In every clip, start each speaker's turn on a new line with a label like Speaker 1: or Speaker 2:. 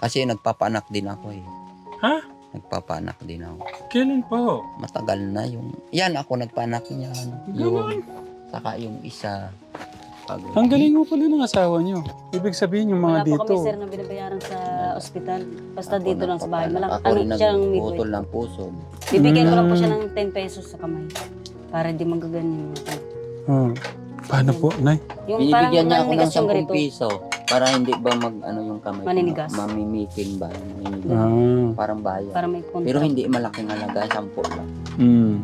Speaker 1: Kasi nagpapanak din ako eh.
Speaker 2: Ha?
Speaker 1: Nagpapanak din ako.
Speaker 2: Kailan po?
Speaker 1: Matagal na yung... Yan ako nagpanak niya.
Speaker 2: Ganon.
Speaker 1: Yung, saka yung isa. Pag,
Speaker 2: Ang galing mo pala ng asawa niyo. Ibig sabihin yung mga
Speaker 3: Wala po
Speaker 2: dito.
Speaker 3: kami sir na binabayaran sa ospital. Basta
Speaker 1: Ako
Speaker 3: dito lang sa bahay. Malaki,
Speaker 1: Ako
Speaker 3: ano
Speaker 1: rin
Speaker 3: siya ng
Speaker 1: nagputol
Speaker 3: midway.
Speaker 1: ng puso.
Speaker 3: Bibigyan ko lang po
Speaker 2: Mm.
Speaker 3: siya ng 10 pesos sa kamay. Para di magaganyan yung mata.
Speaker 2: Hmm. Paano po, Nay?
Speaker 3: Yung
Speaker 1: Binibigyan niya ako ng
Speaker 3: maninigas yung
Speaker 1: 10
Speaker 3: ganito.
Speaker 1: piso. Para hindi ba mag ano yung kamay ko,
Speaker 3: Maninigas.
Speaker 1: Mamimitin ba? Maninigas.
Speaker 2: Ah.
Speaker 1: Parang bayan.
Speaker 3: Para may kontra.
Speaker 1: Pero hindi malaking halaga. 10 lang.
Speaker 2: Hmm.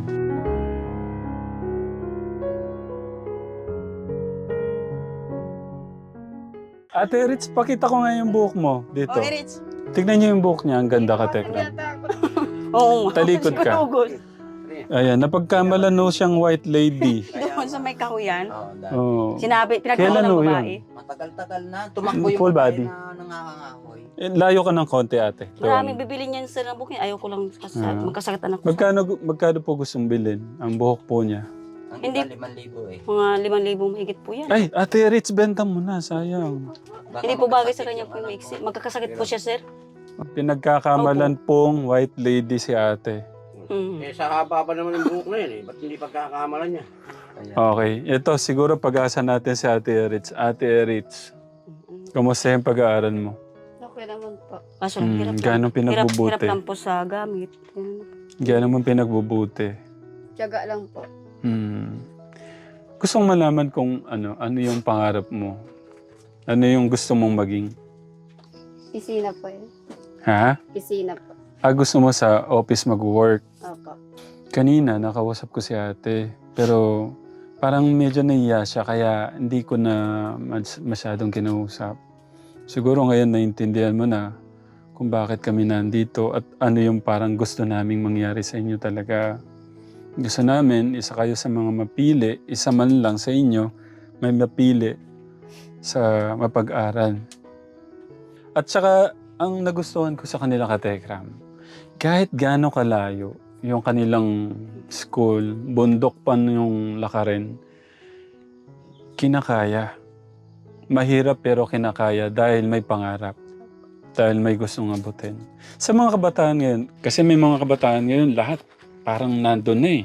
Speaker 2: Ate Ritz, pakita ko nga yung buhok mo dito.
Speaker 3: Oh, Eritz.
Speaker 2: Tignan niyo yung buhok niya. Ang ganda ka, Tekra.
Speaker 3: Oo.
Speaker 2: Talikod ka. Ayan, napagkamalan no siyang white lady.
Speaker 3: Doon sa may kahuyan.
Speaker 1: Oh,
Speaker 2: Oh.
Speaker 3: Sinabi, pinagkakaroon ng
Speaker 2: ho yun?
Speaker 3: Babae.
Speaker 1: Matagal-tagal na. Tumakbo yung
Speaker 2: Full body.
Speaker 1: na nangangahoy.
Speaker 2: Eh, layo ka ng konti, ate.
Speaker 3: Maraming bibili niyan sir ng booking. Ayaw ko lang kasi
Speaker 2: Ah.
Speaker 3: magkasakitan ako.
Speaker 2: Magkano, magkano po gustong bilhin ang buhok po niya?
Speaker 1: Ang
Speaker 3: Hindi.
Speaker 1: iba 5,000 eh.
Speaker 3: Mga 5,000 mahigit po yan.
Speaker 2: Ay, ate Ritz, benta mo na. Sayang.
Speaker 1: Baka
Speaker 3: Hindi po bagay sa
Speaker 1: magkasakit
Speaker 3: kanya
Speaker 1: yung
Speaker 3: po yung
Speaker 1: anak
Speaker 3: maiksi.
Speaker 1: ko.
Speaker 3: Magkakasakit po siya sir.
Speaker 2: Pinagkakamalan pong white lady si ate.
Speaker 3: Mm.
Speaker 4: Eh, sa haba pa naman yung buhok na yun eh. Ba't hindi pagkakamalan niya?
Speaker 2: Okay, ito siguro pag-asa natin si Ate Ritz. Ate Ritz, kumusta yung pag-aaral mo?
Speaker 5: Okay naman po.
Speaker 3: Kaso lang, hirap
Speaker 2: Hmm,
Speaker 3: lang. Hirap, hirap
Speaker 2: pinagbubuti?
Speaker 3: lang po sa gamit. Ganun.
Speaker 2: Gano'ng mo pinagbubuti?
Speaker 5: Tiyaga lang po.
Speaker 2: Hmm. Gusto kong malaman kung ano, ano yung pangarap mo. Ano yung gusto mong maging?
Speaker 5: Pisina po yun.
Speaker 2: Ha?
Speaker 5: Pisina po.
Speaker 2: Ah, gusto mo sa office mag-work.
Speaker 5: Opo.
Speaker 2: Kanina, nakausap ko si ate. Pero parang medyo nahiya siya kaya hindi ko na mas- masyadong kinausap. Siguro ngayon naintindihan mo na kung bakit kami nandito at ano yung parang gusto naming mangyari sa inyo talaga. Gusto namin, isa kayo sa mga mapili, isa man lang sa inyo, may mapili sa mapag-aral. At saka, ang nagustuhan ko sa kanila katekram, kahit gaano kalayo yung kanilang school, bundok pa yung lakarin, kinakaya. Mahirap pero kinakaya dahil may pangarap. Dahil may gustong abutin. Sa mga kabataan ngayon, kasi may mga kabataan ngayon, lahat parang nandun na eh.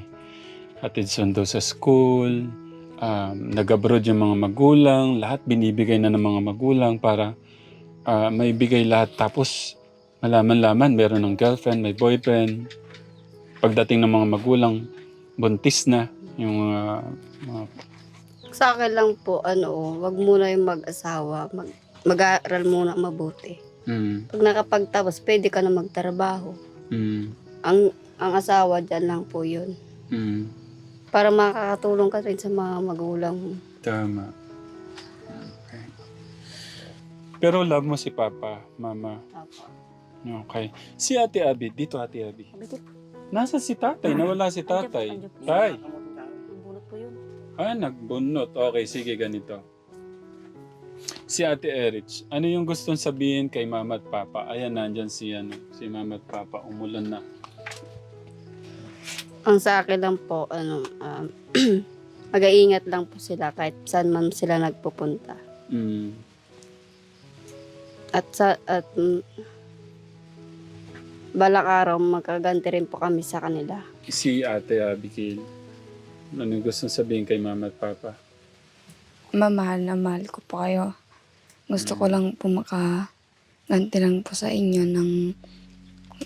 Speaker 2: Hatid sundo sa school, um, nag-abroad yung mga magulang, lahat binibigay na ng mga magulang para ah, may bigay lahat. Tapos malaman-laman, meron ng girlfriend, may boyfriend. Pagdating ng mga magulang, buntis na yung ah, mga
Speaker 5: Sa akin lang po, ano, wag muna yung mag-asawa. Mag, mag-aaral muna mabuti.
Speaker 2: mm,
Speaker 5: Pag nakapagtapos, pwede ka na magtrabaho.
Speaker 2: mm,
Speaker 5: Ang, ang asawa dyan lang po yun.
Speaker 2: mm,
Speaker 5: Para makakatulong ka rin sa mga magulang mo.
Speaker 2: tama. Okay. Pero love mo si Papa, Mama.
Speaker 5: Opo.
Speaker 2: Okay. Si Ate Abby, dito Ate Abby. Nasa si tatay, nawala si tatay. Tay,
Speaker 3: bunot po yun.
Speaker 2: ah, nagbunot. Okay, sige, ganito. Si Ate Erich, ano yung gustong sabihin kay Mama at Papa? Ayan, nandyan si, ano, si Mama at Papa. Umulan na.
Speaker 5: Ang sa akin lang po, ano, um, mag-iingat lang po sila kahit saan man sila nagpupunta.
Speaker 2: Mm.
Speaker 5: At sa, at, mm, balak araw, magkaganti rin po kami sa kanila.
Speaker 2: Si Ate Abigail, ano yung gustong sabihin kay Mama at Papa?
Speaker 6: mamahal na mahal ko po kayo. Gusto ko lang po makaganti lang po sa inyo ng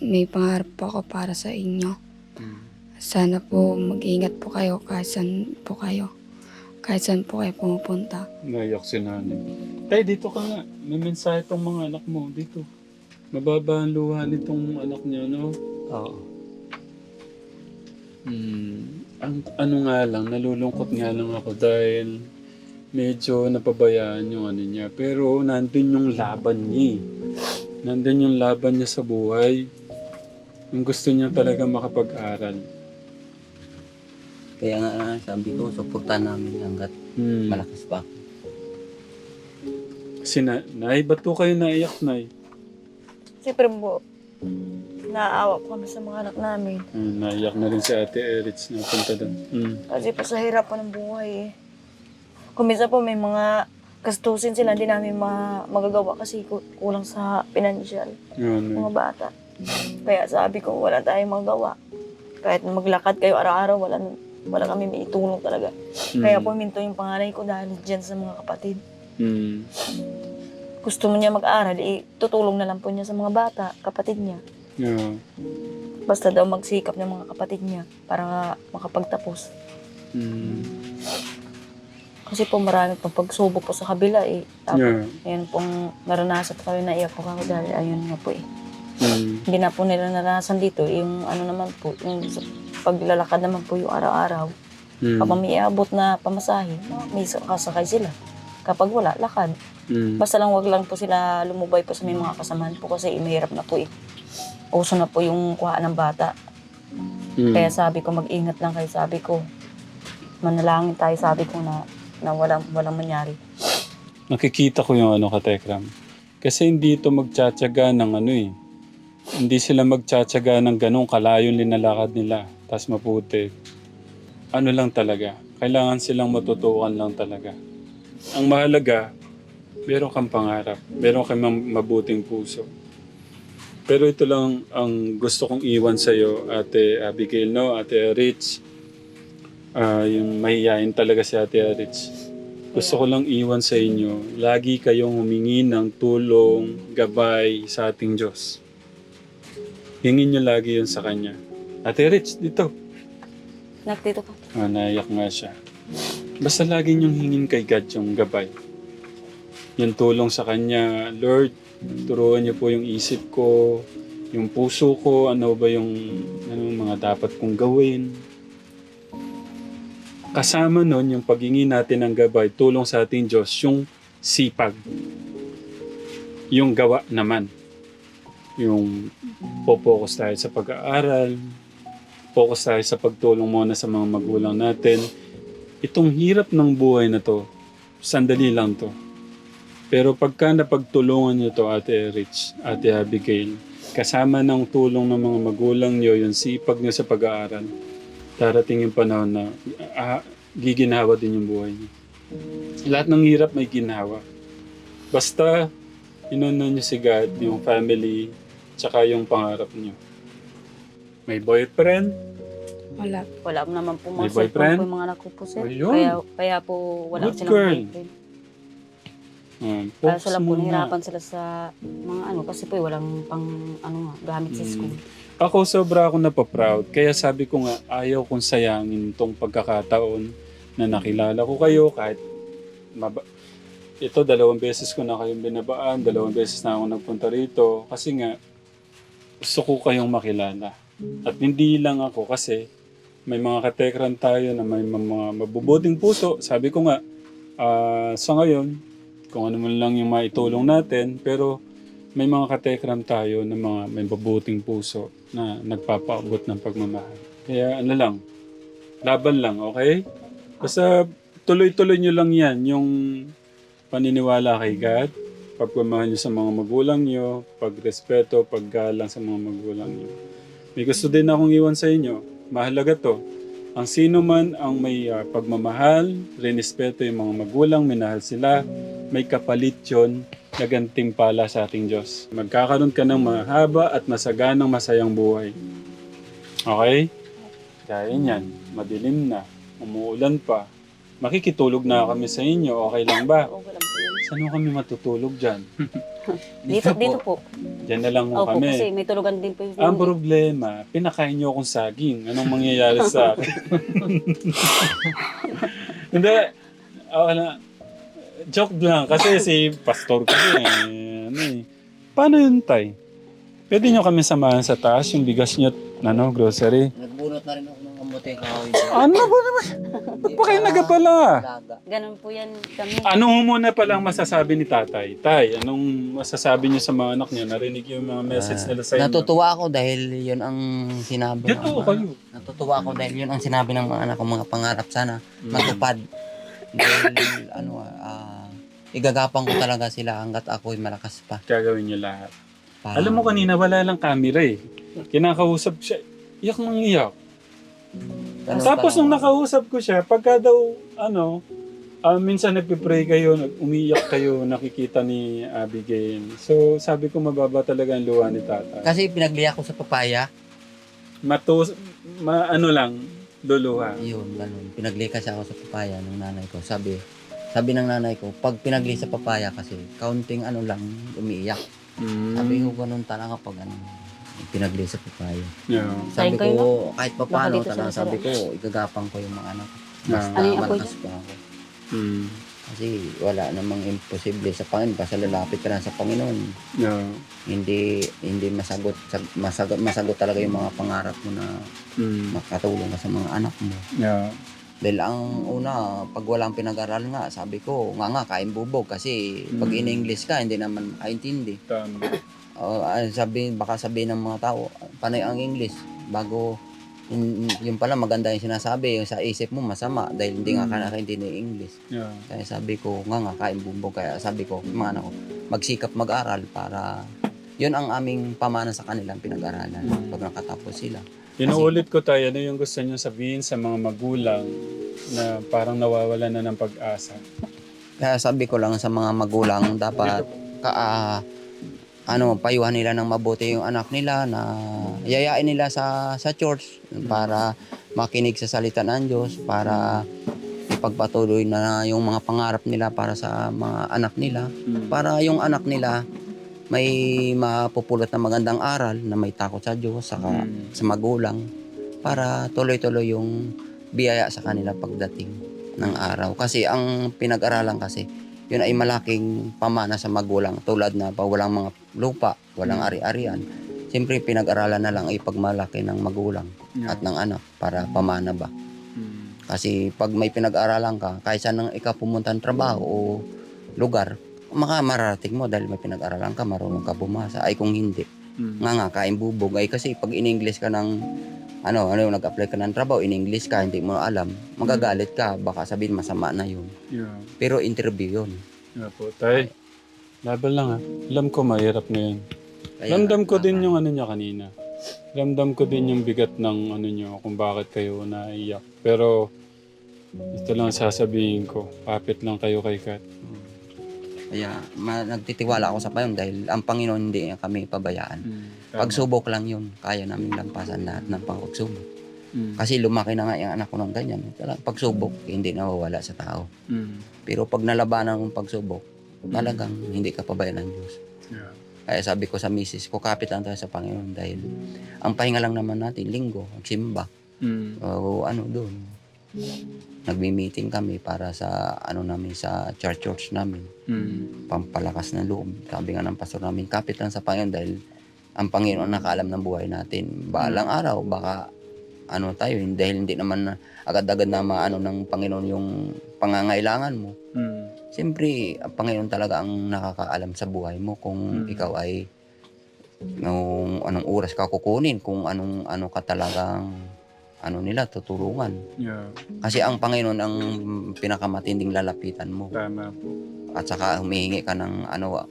Speaker 6: may pangarap po ako para sa inyo.
Speaker 2: Mm.
Speaker 6: Sana po mag-ingat po kayo kahit saan po kayo. Kahit saan po kayo pumupunta.
Speaker 2: Naiyak si nanay. Tay, dito ka nga. May mensahe tong mga anak mo. Dito. Mababa ang luha nitong anak niya, no?
Speaker 1: Oo.
Speaker 2: Hmm. Ang, ano nga lang, nalulungkot nga lang ako dahil medyo napabayaan yung ano niya. Pero nandun yung laban niya eh. Nandun yung laban niya sa buhay. Yung gusto niya talaga makapag-aral.
Speaker 1: Kaya nga sabi ko, suportahan namin hanggat
Speaker 2: Hmm.
Speaker 1: malakas pa.
Speaker 2: Si na, Nay, ba't po kayo naiyak, Nay?
Speaker 7: Siyempre po, naaawa po kami sa mga anak namin.
Speaker 2: Hmm, naiyak na rin si Ate Eritz na punta doon. Hmm.
Speaker 7: Kasi po sa hirap po ng buhay eh. Kung minsan po may mga gastusin sila, hindi namin ma- magagawa kasi ku- kulang sa financial
Speaker 2: Yun.
Speaker 7: mga bata. Kaya sabi ko, wala tayong magawa. Kahit maglakad kayo araw-araw, wala, wala kami may itulong talaga. Kaya
Speaker 2: Mm.
Speaker 7: puminto yung panganay ko dahil dyan sa mga kapatid.
Speaker 2: Mm.
Speaker 7: Gusto mo niya mag-aral, eh, tutulong na lang po niya sa mga bata, kapatid niya.
Speaker 2: Yeah.
Speaker 7: Basta daw magsikap ng mga kapatid niya para makapagtapos.
Speaker 2: Mm.
Speaker 7: Kasi po marami pong pagsubok po sa kabila eh. Tapos,
Speaker 2: Yeah.
Speaker 7: Ayan pong naranasan po kami na iyak po ako dahil ayun nga po eh.
Speaker 2: Mm.
Speaker 7: Hindi na po nila naranasan dito. Yung ano naman po, yung paglalakad naman po yung araw-araw.
Speaker 2: Mm.
Speaker 7: Kapag may iabot na pamasahe, may kasakay sila. Kapag wala, lakad.
Speaker 2: Mm.
Speaker 7: Basta lang wag lang po sila lumubay po sa may mga kasamahan po kasi mahirap na po eh. Uso na po yung kuha ng bata.
Speaker 2: Mm.
Speaker 7: Kaya sabi ko, mag-ingat lang kayo. Sabi ko, manalangin tayo. Sabi ko na, na walang, walang mangyari.
Speaker 2: Nakikita ko yung ano ka, Tekram. Kasi hindi ito magtsatsaga ng ano eh. Hindi sila magtsatsaga ng ganong kalayo linalakad nila. Tapos maputi. Ano lang talaga. Kailangan silang matutukan lang talaga. Ang mahalaga, meron kang pangarap. Meron kang mabuting puso. Pero ito lang ang gusto kong iwan sa'yo, Ate Abigail, no? Ate Rich. Ah, yung mahihayin talaga si Ate Rich. Gusto ko lang iwan sa inyo, lagi kayong humingi ng tulong, gabay sa ating Diyos. Hingin niyo lagi yun sa Kanya. Ate Rich, dito.
Speaker 7: Nak, dito ka.
Speaker 2: Ah, naiyak nga siya. Basta lagi niyong hingin kay God yung gabay. Yung tulong sa Kanya. Lord, turuan niyo po yung isip ko, yung puso ko, ano ba yung ano, mga dapat kong gawin. Kasama nun, yung paghingi natin ng gabay, tulong sa ating Diyos, yung sipag. Yung gawa naman. Yung popokus tayo sa pag-aaral, focus tayo sa pagtulong muna sa mga magulang natin. Itong hirap ng buhay na to, sandali lang to. Pero pagka napagtulungan nyo to, Ate Rich, Ate Abigail, kasama ng tulong ng mga magulang nyo, yung sipag nyo sa pag-aaral, darating yung panahon na ah, giginawa din yung buhay nyo. Lahat ng hirap may ginawa. Basta, inunan nyo si God, yung family, tsaka yung pangarap nyo. May boyfriend,
Speaker 6: Wala.
Speaker 7: Wala naman po
Speaker 2: May
Speaker 7: mga
Speaker 2: boyfriend?
Speaker 7: cellphone po yung mga anak ko po, sir.
Speaker 2: Ayun.
Speaker 7: Kaya, kaya po wala
Speaker 2: Good
Speaker 7: silang
Speaker 2: girl.
Speaker 7: boyfriend.
Speaker 2: Um,
Speaker 7: Kaya
Speaker 2: focus
Speaker 7: sila po
Speaker 2: muna.
Speaker 7: nahirapan sila sa mga ano, kasi po walang pang ano nga, gamit sa
Speaker 2: Mm.
Speaker 7: school.
Speaker 2: Ako sobra ako napaproud. Kaya sabi ko nga, ayaw kong sayangin tong pagkakataon na nakilala ko kayo kahit maba- ito, dalawang beses ko na kayong binabaan, dalawang beses na ako nagpunta rito. Kasi nga, gusto ko kayong makilala. At hindi lang ako kasi may mga katekran tayo na may mga mabubuting puso. Sabi ko nga, ah, sa ngayon, kung ano man lang yung maitulong natin, pero may mga katekram tayo na mga may mabuting puso na nagpapaabot ng pagmamahal. Kaya ano lang, laban lang, okay? Basta tuloy-tuloy nyo lang yan, yung paniniwala kay God, pagmamahal nyo sa mga magulang nyo, pagrespeto, paggalang sa mga magulang nyo. May gusto din akong iwan sa inyo, mahalaga to. Ang sino man ang may ah, pagmamahal, rinespeto yung mga magulang, minahal sila, may kapalit yun na gantimpala sa ating Diyos. Magkakaroon ka ng mahaba at masaganang masayang buhay. Okay? Kaya yan, madilim na, umuulan pa. Makikitulog na kami sa inyo, okay lang ba?
Speaker 7: Okay lang po yun.
Speaker 2: Saan ho kami matutulog dyan?
Speaker 7: Dito, dito po.
Speaker 2: Diyan na lang ho
Speaker 7: Opo,
Speaker 2: kami.
Speaker 7: kasi may tulugan din po yung
Speaker 2: Ang problema, pinakain niyo akong saging. Anong mangyayari sa akin? Hindi. Ako na. Joke lang. Kasi si pastor ko eh. Ano eh. Paano yun, tay? Pwede niyo kami samahan sa taas yung bigas niyo, ano, grocery.
Speaker 1: Nagbunot na rin ako ng kamote kahoy.
Speaker 2: Ano ba naman? Ba't pa kayo nagapala?
Speaker 1: Laga.
Speaker 7: Ganun po yan kami.
Speaker 2: Ano muna palang masasabi ni tatay? Tay, anong masasabi niyo sa mga anak niyo? Narinig yung mga message nila sa inyo.
Speaker 1: Natutuwa ako dahil yun ang sinabi
Speaker 2: Dito
Speaker 1: ng
Speaker 2: kayo.
Speaker 1: Natutuwa ako dahil yun ang sinabi ng mga anak ko mga pangarap sana
Speaker 2: Mm.
Speaker 1: matupad. dahil ano ah igagapang ko talaga sila hanggat ako'y malakas pa.
Speaker 2: Gagawin niyo lahat.
Speaker 1: Pa-
Speaker 2: Alam mo kanina wala lang camera eh. Kinakausap siya. Iyak nang iyak.
Speaker 1: Ganun
Speaker 2: Tapos
Speaker 1: talaga.
Speaker 2: nung nakausap ko siya, pagka daw, ano, Ah, minsan nagpe-pray kayo, nag- umiyak kayo, nakikita ni Abigail. So, sabi ko mababa talaga ang luha ni tatay.
Speaker 1: Kasi pinagliya ko sa papaya.
Speaker 2: Matus, ma, ano lang, luluha.
Speaker 1: Yun, ganun. Pinagli kasi ako sa papaya ng nanay ko. Sabi, sabi ng nanay ko, pag pinagli sa papaya kasi, kaunting ano lang, umiiyak.
Speaker 2: Mm.
Speaker 1: Sabi ko, ganun talaga pag ano, pinagli sa papaya.
Speaker 2: Yeah.
Speaker 1: Sabi
Speaker 7: Kain kayo
Speaker 1: ko, kahit pa paano,
Speaker 7: Baka dito
Speaker 1: talaga
Speaker 7: sa
Speaker 1: sabi ko, igagapang ko yung mga anak ko. Basta
Speaker 7: Ano yung apoy
Speaker 1: malakas pa ako.
Speaker 2: Mm.
Speaker 1: Kasi wala namang imposible sa Panginoon. Basta lalapit ka lang sa Panginoon.
Speaker 2: Yeah.
Speaker 1: Hindi hindi masagot, sag- masagot, masagot talaga yung mga pangarap mo na
Speaker 2: Mm.
Speaker 1: makatulong ka sa mga anak mo.
Speaker 2: Yeah.
Speaker 1: Dahil ang una, pag walang pinag-aral nga, sabi ko, nga nga, kain bubog. Kasi pag
Speaker 2: Mm.
Speaker 1: in-English ka, hindi naman makaintindi.
Speaker 2: Tama.
Speaker 1: Ah, sabi, baka sabihin ng mga tao, panay ang English. Bago, yun, yun pala maganda yung sinasabi, yung sa isip mo masama dahil hindi nga ka nakaintindi ng English.
Speaker 2: Yeah.
Speaker 1: Kaya sabi ko, nga nga, kain bubog. Kaya sabi ko, mga anak ko, magsikap mag-aral para yun ang aming pamana sa kanilang pinag-aralan
Speaker 2: Mm.
Speaker 1: pag nakatapos sila.
Speaker 2: Inuulit ko tayo, ano yung gusto niyo sabihin sa mga magulang na parang nawawala na ng pag-asa?
Speaker 1: Kaya sabi ko lang sa mga magulang, dapat ka, ah, ano, payuhan nila ng mabuti yung anak nila na yayain nila sa sa church para makinig sa salita ng Diyos, para ipagpatuloy na yung mga pangarap nila para sa mga anak nila,
Speaker 2: Mm.
Speaker 1: para yung anak nila may mapupulot na magandang aral na may takot sa Diyos saka
Speaker 2: Mm.
Speaker 1: sa magulang para tuloy-tuloy yung biyaya sa kanila pagdating ng araw. Kasi ang pinag-aralan kasi, yun ay malaking pamana sa magulang tulad na pa walang mga lupa, walang
Speaker 2: Mm.
Speaker 1: ari-arian. Siyempre pinag-aralan na lang ipagmalaki ng magulang
Speaker 2: Yeah.
Speaker 1: at ng anak para pamana ba.
Speaker 2: Mm.
Speaker 1: Kasi pag may pinag-aralan ka, saan nang ikaw pumunta ng trabaho o lugar, maka mararating mo dahil may pinag-aralan ka, marunong ka bumasa. Ay kung hindi,
Speaker 2: Mm.
Speaker 1: nga nga, kain bubog. Ay kasi pag in-English ka ng, ano, ano yung nag-apply ka ng trabaho, in-English ka, hindi mo alam, magagalit ka, baka sabihin masama na yun.
Speaker 2: Yeah.
Speaker 1: Pero interview yun.
Speaker 2: Yeah po, tay. Laban lang ha. Alam ko mahirap ngayon.
Speaker 1: Kaya,
Speaker 2: Ramdam ko din yung ano niya kanina. Ramdam ko din yung bigat ng ano niyo kung bakit kayo naiyak. Pero ito lang sasabihin ko. Papit lang kayo kay Kat.
Speaker 1: Kaya ma- nagtitiwala ako sa Panginoon dahil ang Panginoon hindi niya kami pabayaan.
Speaker 2: Mm. Tama.
Speaker 1: Pagsubok lang yun, kaya namin lampasan lahat ng pagsubok.
Speaker 2: Mm.
Speaker 1: Kasi lumaki na nga yung anak ko ng ganyan. Talagang pagsubok, hindi nawawala sa tao.
Speaker 2: Mm.
Speaker 1: Pero pag nalabanan ng pagsubok, talagang hindi ka pabayaan ng Diyos.
Speaker 2: Yeah.
Speaker 1: Kaya sabi ko sa misis ko, kapit lang tayo sa Panginoon dahil ang pahinga lang naman natin, linggo, magsimba,
Speaker 2: Mm.
Speaker 1: o ano doon. Nagmi-meeting kami para sa ano namin sa church church namin,
Speaker 2: Mm.
Speaker 1: pampalakas ng loob. Sabi nga ng pastor namin, kapit lang sa Panginoon dahil ang Panginoon ang nakaalam ng buhay natin. Balang araw, baka ano tayo, hindi- dahil hindi naman na agad-agad na maano ng Panginoon yung pangangailangan mo.
Speaker 2: Mm.
Speaker 1: Siyempre, ang Panginoon talaga ang nakakaalam sa buhay mo kung
Speaker 2: Mm.
Speaker 1: ikaw ay nung anong oras ka kukunin, kung anong ano ka talagang ano nila tutulungan.
Speaker 2: Yeah.
Speaker 1: Kasi ang Panginoon ang pinakamatinding lalapitan mo
Speaker 2: Tama po.
Speaker 1: at saka humihingi ka ng ano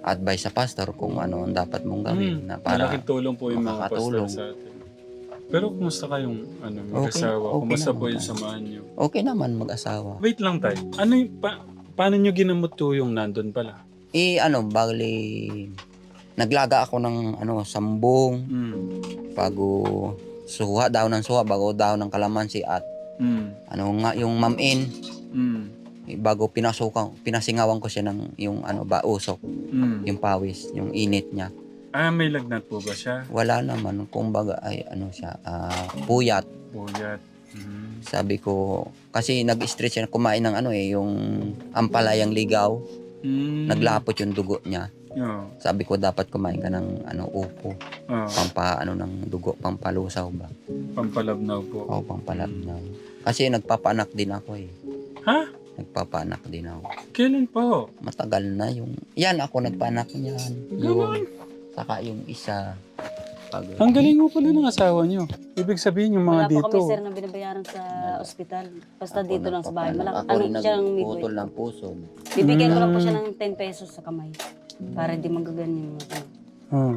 Speaker 1: advice sa pastor kung ano ang dapat mong gawin
Speaker 2: Mm.
Speaker 1: na para
Speaker 2: Malaking tulong po yung mga pastor
Speaker 1: makakatulong.
Speaker 2: sa atin. Pero kumusta kayong ano, mag-asawa?
Speaker 1: okay
Speaker 2: kumusta
Speaker 1: naman
Speaker 2: po yung
Speaker 1: tayo.
Speaker 2: samahan niyo?
Speaker 1: okay naman mag-asawa.
Speaker 2: Wait lang tayo. Ano yung, pa, paano niyo ginamot to yung nandun pala?
Speaker 1: Eh ano, bali naglaga ako ng ano sambong
Speaker 2: Mm.
Speaker 1: bago suha daw ng suha bago daw ng kalamansi at
Speaker 2: Mm.
Speaker 1: ano nga yung mamin
Speaker 2: Mm.
Speaker 1: eh, bago pinasukan pinasingawan ko siya ng yung ano ba usok
Speaker 2: Mm.
Speaker 1: yung pawis yung init niya
Speaker 2: Ah, may lagnat po ba siya?
Speaker 1: wala naman kumbaga ay ano siya ah, puyat
Speaker 2: Buyat. Mm.
Speaker 1: sabi ko kasi nag-stretch siya kumain ng ano eh yung ampalayang ligaw
Speaker 2: Mm.
Speaker 1: naglapot yung dugo niya
Speaker 2: Oo.
Speaker 1: sabi ko dapat kumain ka ng ano upo
Speaker 2: Oo.
Speaker 1: pampa ano ng dugo pampalusaw ba
Speaker 2: Pampalabnaw po.
Speaker 1: o pampalabnaw kasi nagpapanak din ako eh
Speaker 2: Ha?
Speaker 1: nagpapanak din ako
Speaker 2: Kailan po?
Speaker 1: matagal na yung yan ako nagpanak niyan yung saka yung isa pag
Speaker 2: Ang galing mo pala ng asawa niyo. Ibig sabihin yung
Speaker 3: Wala
Speaker 2: mga
Speaker 3: po
Speaker 2: dito.
Speaker 3: kami sir na binabayaran sa ospital. Basta
Speaker 1: Ako
Speaker 3: dito lang sa bahay.
Speaker 1: nagpapanak.
Speaker 3: Malaki,
Speaker 1: ako
Speaker 3: ano
Speaker 1: rin
Speaker 3: siya ng
Speaker 1: nagputol
Speaker 3: midway.
Speaker 1: ng puso
Speaker 3: Bibigyan ko lang po
Speaker 2: Mm.
Speaker 3: siya ng 10 pesos sa kamay. Para di magagan yung ano.
Speaker 2: Oh.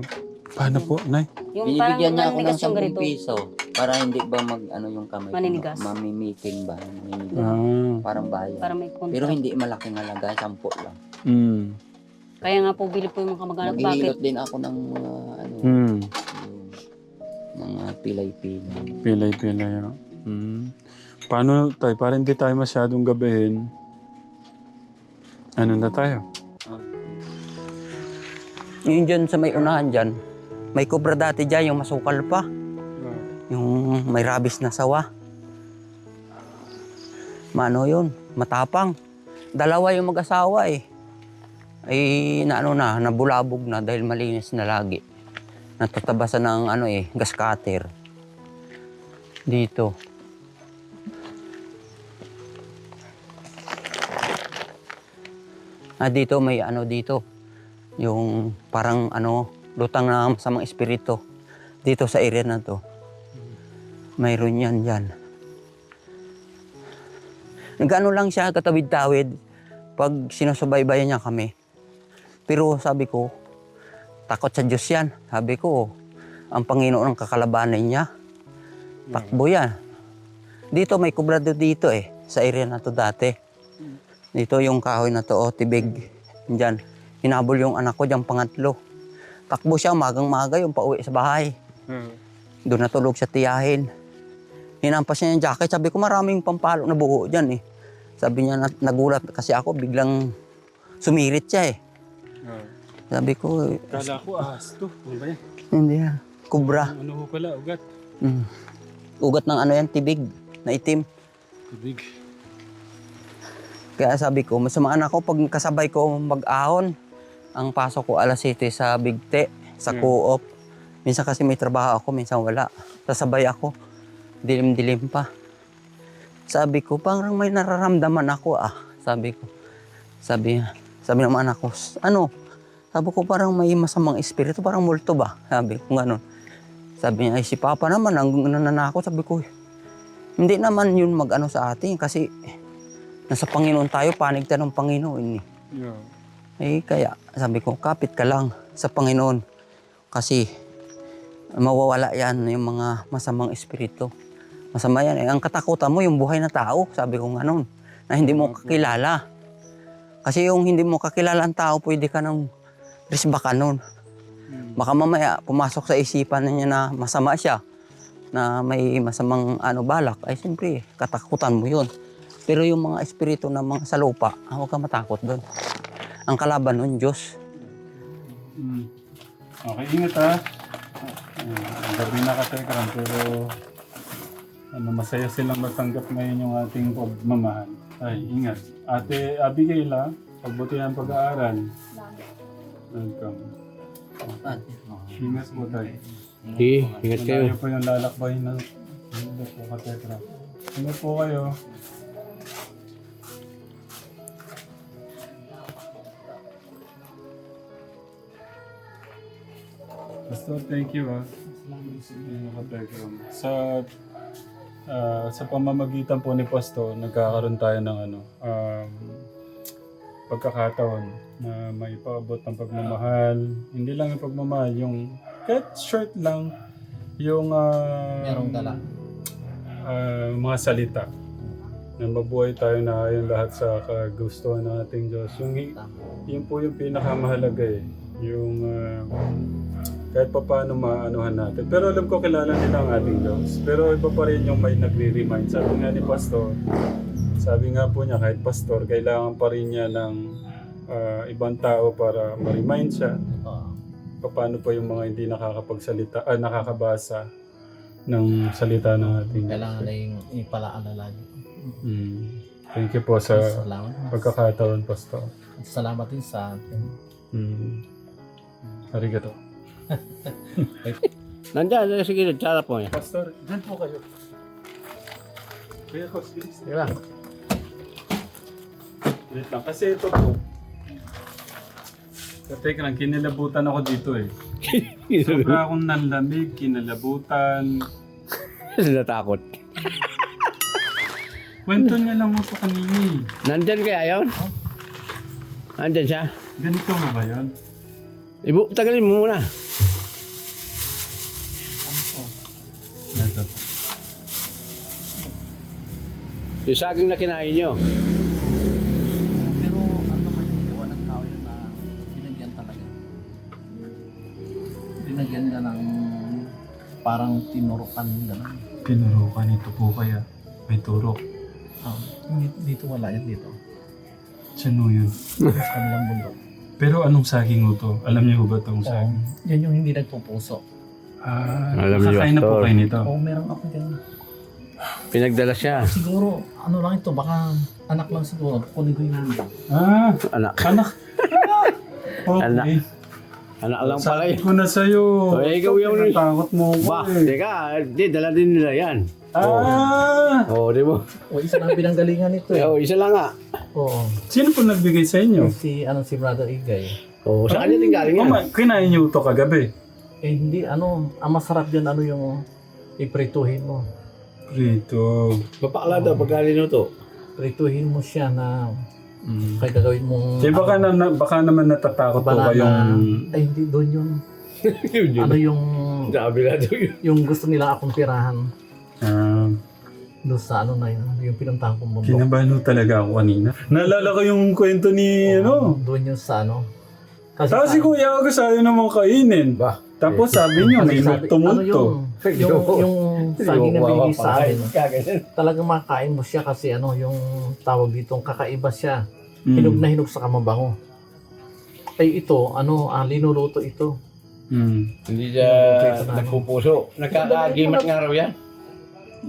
Speaker 2: Paano po, Nay?
Speaker 3: Yung parang
Speaker 1: binibigyan niya ako ng
Speaker 3: yung
Speaker 1: 10
Speaker 3: ganito.
Speaker 1: piso Para hindi ba mag ano yung kamay ko,
Speaker 3: Maninigas.
Speaker 1: mamimiting ba? Mamimiting.
Speaker 2: Ah.
Speaker 1: Parang bayan.
Speaker 3: Para may kontra.
Speaker 1: Pero hindi malaking halaga, sampo lang.
Speaker 2: Mm.
Speaker 3: Kaya nga po, bili po yung mga kamag-anak. Bakit?
Speaker 1: Maghihilot din ako ng mga ano,
Speaker 2: Mm.
Speaker 1: yung mga pilay-pilay.
Speaker 2: Pilay-pilay. ah. Mm. Paano tayo? Para hindi tayo masyadong gabihin. Ano na tayo?
Speaker 1: Yung dyan sa may unahan dyan, may kubra dati dyan, yung masukal pa. Yung may rabis na sawa. Mano yun, matapang. Dalawa yung mag-asawa eh. Ay, na ano na, nabulabog na dahil malinis na lagi. Natatabasan ng ano eh, gas cutter. Dito. Ah, dito may ano dito. Yung parang ano, lutang na masamang espiritu. Dito sa area na to. Mayroon yan dyan. Nagano lang siya katawid-tawid pag sinusubaybayan niya kami. Pero sabi ko, takot sa Diyos yan. Sabi ko, ang Panginoon ang kakalabanan niya. Takbo yan. Dito may kubrado dito eh, sa area na to dati. Dito yung kahoy na to, oh, tibig. Diyan. Hinabol yung anak ko diyan pangatlo. Takbo siya magang-maga yung pauwi sa bahay. Doon natulog sa tiyahin. Hinampas niya yung jacket. Sabi ko maraming pampalo na buho dyan eh. Sabi niya na- nagulat kasi ako biglang sumirit siya eh. Sabi ko,
Speaker 2: Kala ko ahas to. Ano ba yan?
Speaker 1: hindi yan. Kubra.
Speaker 2: Ano ho pala? Ugat.
Speaker 1: Mm. Ugat ng ano yan, tibig na itim.
Speaker 2: Tubig.
Speaker 1: Kaya sabi ko, masamaan ako pag kasabay ko mag-ahon. Ang pasok ko alas 7 sa Bigte, sa
Speaker 2: Hmm.
Speaker 1: co-op. Minsan kasi may trabaho ako, minsan wala. Sasabay ako. Dilim-dilim pa. Sabi ko, parang may nararamdaman ako ah. Sabi ko. Sabi, sabi ng anak ko, ano? Sabi ko, parang may masamang espiritu, parang multo ba? Sabi ko, gano'n. Sabi niya, ay si Papa naman, ang nananako. Sabi ko, hindi naman yun mag-ano sa atin kasi nasa Panginoon tayo, panig tayo ng Panginoon. eh.
Speaker 2: Yeah.
Speaker 1: Eh, kaya sabi ko, kapit ka lang sa Panginoon. Kasi mawawala yan yung mga masamang espiritu. Masama yan. Eh. Ang katakutan mo, yung buhay na tao, sabi ko nga noon, na hindi mo kakilala. Kasi yung hindi mo kakilala ang tao, pwede ka nang risbakan nun. Baka mamaya, pumasok sa isipan niya na masama siya, na may masamang ano balak, ay siyempre, katakutan mo yun. Pero yung mga espiritu na mga sa lupa, ah, huwag ka matakot doon. Ang kalaban nun, Diyos.
Speaker 2: Mm. Okay, ingat ha. Uh, gabi na ka Tekram, pero ano, masaya silang matanggap ngayon yung ating pagmamahal. Ay, ingat. Ate Abigail ha, pagbutihan pag-aaral. Welcome. Ingat po tayo.
Speaker 4: Sige, ingat kayo.
Speaker 2: Malayo po yung lalakbay na hindi po ka Tekram. Ingat po kayo. Pastor, thank you ah. Sa ah, sa pamamagitan po ni Pastor, nagkakaroon tayo ng ano, um, pagkakataon na may paabot ng pagmamahal. Hindi lang yung pagmamahal, yung kahit short lang, yung ah,
Speaker 8: Merong dala.
Speaker 2: ah, mga salita na mabuhay tayo na ayon lahat sa kagustuhan ng ating Diyos. Yung, yun po yung pinakamahalaga eh. Yung ah, kahit pa paano maanuhan natin. Pero alam ko kilala nila ang ating Diyos. Pero iba pa rin yung may nagre-remind. Sabi nga ni Pastor, sabi nga po niya kahit Pastor, kailangan pa rin niya ng ah, ibang tao para ma-remind siya paano pa yung mga hindi nakakapagsalita, ah, nakakabasa ng salita ng ating Diyos.
Speaker 8: Kailangan na yung ipalaala lagi.
Speaker 2: Mm. Thank you po sa
Speaker 8: Salamat.
Speaker 2: pagkakataon, Pastor.
Speaker 8: At Salamat din sa atin.
Speaker 2: Mm. Arigato.
Speaker 4: Nandiyan, nandiyan sa gilid, sa harap mo yan.
Speaker 2: Pastor, dyan po kayo. Kuya Kos, bilis
Speaker 4: Di ba?
Speaker 2: Wait lang, kasi ito po. Teka lang, kinilabutan ako dito eh. Sobra akong nanlamig, kinalabutan.
Speaker 4: Natakot.
Speaker 2: Kwento niya lang ako kanina eh.
Speaker 4: Nandyan kaya yun? Nandyan siya?
Speaker 2: Ganito nga ba yun?
Speaker 4: Ibu, tagalin mo muna. Yung saging na kinain nyo.
Speaker 8: Pero ano naman yung gawa ng tao yun na binagyan talaga. Binagyan ka ng parang tinurukan gano'n.
Speaker 2: Pinurukan ito po kaya. May turok.
Speaker 8: Um, dito wala yan dito.
Speaker 2: Saan ho yun?
Speaker 8: Sa kanilang bundok.
Speaker 2: Pero anong saging ho to? Alam niyo ba itong
Speaker 8: Oo,
Speaker 2: saging?
Speaker 8: yan yung hindi nagpupuso.
Speaker 2: Ah,
Speaker 4: Alam niyo,
Speaker 2: kakain na po
Speaker 4: Pastor.
Speaker 2: kayo nito.
Speaker 8: Oo, meron ako dyan.
Speaker 4: Pinagdala siya.
Speaker 8: Siguro, ano lang ito, baka anak lang siguro. Kunin ko yung
Speaker 2: Ah,
Speaker 4: Anak.
Speaker 2: anak. okay.
Speaker 4: Anak. Anak lang pala
Speaker 2: Sabi
Speaker 4: eh.
Speaker 2: ko na sa'yo.
Speaker 4: O, eh, ikaw yung-
Speaker 2: Takot mo ko
Speaker 4: Ba,
Speaker 2: eh.
Speaker 4: teka, di, dala din nila yan.
Speaker 2: Ah!
Speaker 4: Oo, di mo?
Speaker 8: O, isa lang pinanggalingan ito eh.
Speaker 4: Oo, isa lang nga.
Speaker 8: Oo.
Speaker 2: Sino po nagbigay sa inyo?
Speaker 8: Si, ano, si Brother Igay.
Speaker 4: Oo, sa kanya din galing yan.
Speaker 2: Kuma- kinain niyo ito kagabi.
Speaker 8: Eh, hindi, ano, ang masarap dyan, ano yung iprituhin mo.
Speaker 2: Prito.
Speaker 4: Mapakla daw pag galing to.
Speaker 8: Prituhin mo siya na
Speaker 2: Mm.
Speaker 8: kaya gagawin mong...
Speaker 2: Di baka, na, na- baka naman natatakot po
Speaker 8: banana.
Speaker 2: kayong...
Speaker 8: Ay, hindi, doon yun.
Speaker 4: Yun yun.
Speaker 8: Ano yung...
Speaker 4: Sabi na daw yun.
Speaker 8: Yung gusto nila akong tirahan.
Speaker 2: Ah,
Speaker 8: Doon sa ano na yun, yung pinuntahan kong bundok.
Speaker 2: kinabahan ho talaga ako kanina. Naalala ko yung kwento ni ano.
Speaker 8: Doon yun sa ano. Kasi
Speaker 2: Tapos si Kuya Agus ayaw naman kainin.
Speaker 4: Ba?
Speaker 2: Tapos sabi niyo may
Speaker 8: sabi- ano
Speaker 2: multo-multo.
Speaker 8: yung, yung, yung saging na binigay sa
Speaker 4: Kaganan.
Speaker 8: talagang makain mo siya kasi ano, yung tawag dito, kakaiba siya.
Speaker 2: Mm.
Speaker 8: Hinog na hinog sa kamabango. Ay ito, ano, ah, linuluto ito.
Speaker 2: Mm.
Speaker 4: Hindi siya nagpupuso. Nagkakagimat nga raw yan.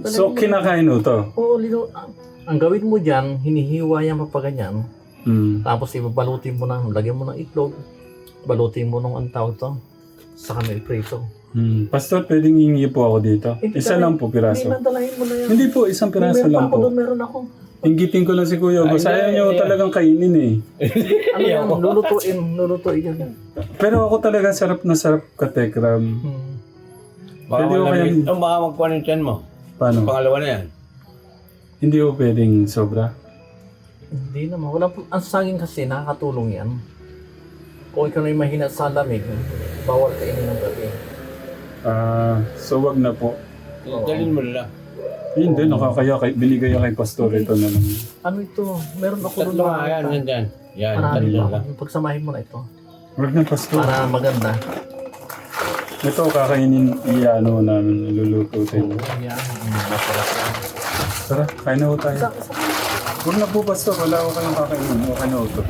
Speaker 2: So, kinakain ho to?
Speaker 8: Oo, lino, ang, ang gawin mo dyan, hinihiwa yan papaganyan.
Speaker 2: Mm.
Speaker 8: Tapos ibabalutin mo ng, lagyan mo ng itlog, balutin mo ng ang tawag to, sa kanil prito.
Speaker 2: Mm. Pastor, pwedeng hingi po ako dito.
Speaker 8: Hindi
Speaker 2: Isa
Speaker 8: ka-
Speaker 2: lang po
Speaker 8: Hindi
Speaker 2: piraso.
Speaker 8: na, dalahin mo na yan.
Speaker 2: Hindi po, isang piraso
Speaker 8: meron
Speaker 2: lang
Speaker 8: ako
Speaker 2: po.
Speaker 8: doon, meron ako.
Speaker 2: Inggitin ko lang si Kuya.
Speaker 4: Ay,
Speaker 2: Ayaw
Speaker 4: hindi,
Speaker 2: niyo
Speaker 4: hindi.
Speaker 2: talagang kainin eh.
Speaker 8: Ano yan, lulutuin, lulutuin yan.
Speaker 2: Pero ako talaga sarap na sarap katekram.
Speaker 8: Hmm.
Speaker 4: Baka
Speaker 2: Pwede ko
Speaker 4: malamig.
Speaker 2: kayang-
Speaker 4: Ang baka magkuhan yung tiyan mo.
Speaker 2: Paano?
Speaker 4: Pangalawa na yan.
Speaker 2: Hindi ko pwedeng sobra.
Speaker 8: Hindi naman. Wala po. Ang saging kasi nakakatulong yan. Kung ikaw na yung mahina sa lamig, bawal kainin ng gabi.
Speaker 2: Ah, so wag na po.
Speaker 4: Dalhin mo na lang.
Speaker 2: Hindi, nakakaya kay, binigay kay Pastor ito na lang.
Speaker 8: Ano ito? Meron ako doon
Speaker 4: Tatlo nga yan, yan. Yan,
Speaker 8: Marami
Speaker 4: tatlo
Speaker 8: pa.
Speaker 4: lang.
Speaker 8: Yung pagsamahin mo na ito.
Speaker 2: Wag na Pastor.
Speaker 8: Para maganda.
Speaker 2: Ito kakainin iano namin, iluluto sa inyo.
Speaker 8: Yan. Masarap yan.
Speaker 2: Tara, kain na ho tayo. Huwag na po Pastor, wala ko kayong kakainin. Okay na ho to.